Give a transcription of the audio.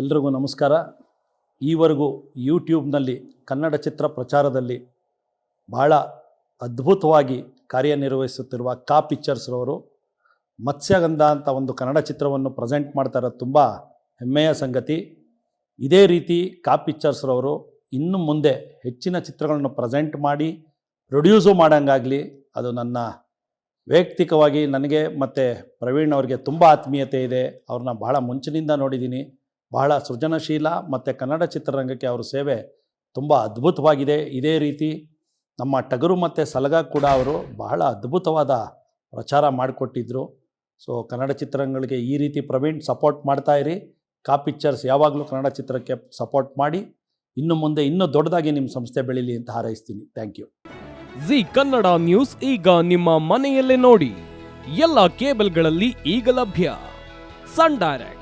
ಎಲ್ರಿಗೂ ನಮಸ್ಕಾರ. ಈವರೆಗೂ ಯೂಟ್ಯೂಬ್ನಲ್ಲಿ ಕನ್ನಡ ಚಿತ್ರ ಪ್ರಚಾರದಲ್ಲಿ ಭಾಳ ಅದ್ಭುತವಾಗಿ ಕಾರ್ಯನಿರ್ವಹಿಸುತ್ತಿರುವ ಕಾ ಪಿಕ್ಚರ್ಸ್ರವರು ಮತ್ಸ್ಯಗಂಧ ಅಂತ ಒಂದು ಕನ್ನಡ ಚಿತ್ರವನ್ನು ಪ್ರೆಸೆಂಟ್ ಮಾಡ್ತಾ ತುಂಬ ಹೆಮ್ಮೆಯ ಸಂಗತಿ. ಇದೇ ರೀತಿ ಕಾ ಪಿಕ್ಚರ್ಸ್ರವರು ಇನ್ನು ಮುಂದೆ ಹೆಚ್ಚಿನ ಚಿತ್ರಗಳನ್ನು ಪ್ರೆಸೆಂಟ್ ಮಾಡಿ, ಪ್ರೊಡ್ಯೂಸು ಮಾಡೋಂಗಾಗಲಿ ಅದು ನನ್ನ ವೈಯಕ್ತಿಕವಾಗಿ ನನಗೆ ಮತ್ತು ಪ್ರವೀಣ್ ಅವರಿಗೆ ತುಂಬ ಆತ್ಮೀಯತೆ ಇದೆ. ಅವ್ರನ್ನ ಭಾಳ ಮುಂಚಿನಿಂದ ನೋಡಿದ್ದೀನಿ. ಬಹಳ ಸೃಜನಶೀಲ ಮತ್ತು ಕನ್ನಡ ಚಿತ್ರರಂಗಕ್ಕೆ ಅವರ ಸೇವೆ ತುಂಬ ಅದ್ಭುತವಾಗಿದೆ. ಇದೇ ರೀತಿ ನಮ್ಮ ಟಗರು ಮತ್ತು ಸಲಗ ಕೂಡ ಅವರು ಬಹಳ ಅದ್ಭುತವಾದ ಪ್ರಚಾರ ಮಾಡಿಕೊಟ್ಟಿದ್ದರು ಸೊ, ಕನ್ನಡ ಚಿತ್ರರಂಗಗಳಿಗೆ ಈ ರೀತಿ ಪ್ರವೀಣ್ ಸಪೋರ್ಟ್ ಮಾಡ್ತಾ ಇರಿ. ಕಾ ಪಿಕ್ಚರ್ಸ್ ಯಾವಾಗಲೂ ಕನ್ನಡ ಚಿತ್ರಕ್ಕೆ ಸಪೋರ್ಟ್ ಮಾಡಿ. ಇನ್ನು ಮುಂದೆ ಇನ್ನೂ ದೊಡ್ಡದಾಗಿ ನಿಮ್ಮ ಸಂಸ್ಥೆ ಬೆಳೀಲಿ ಅಂತ ಹಾರೈಸ್ತೀನಿ. Thank you. Zee Kannada news ಈಗ ನಿಮ್ಮ ಮನೆಯಲ್ಲೇ ನೋಡಿ. ಎಲ್ಲ ಕೇಬಲ್ಗಳಲ್ಲಿ ಈಗ ಲಭ್ಯ. Sun direct.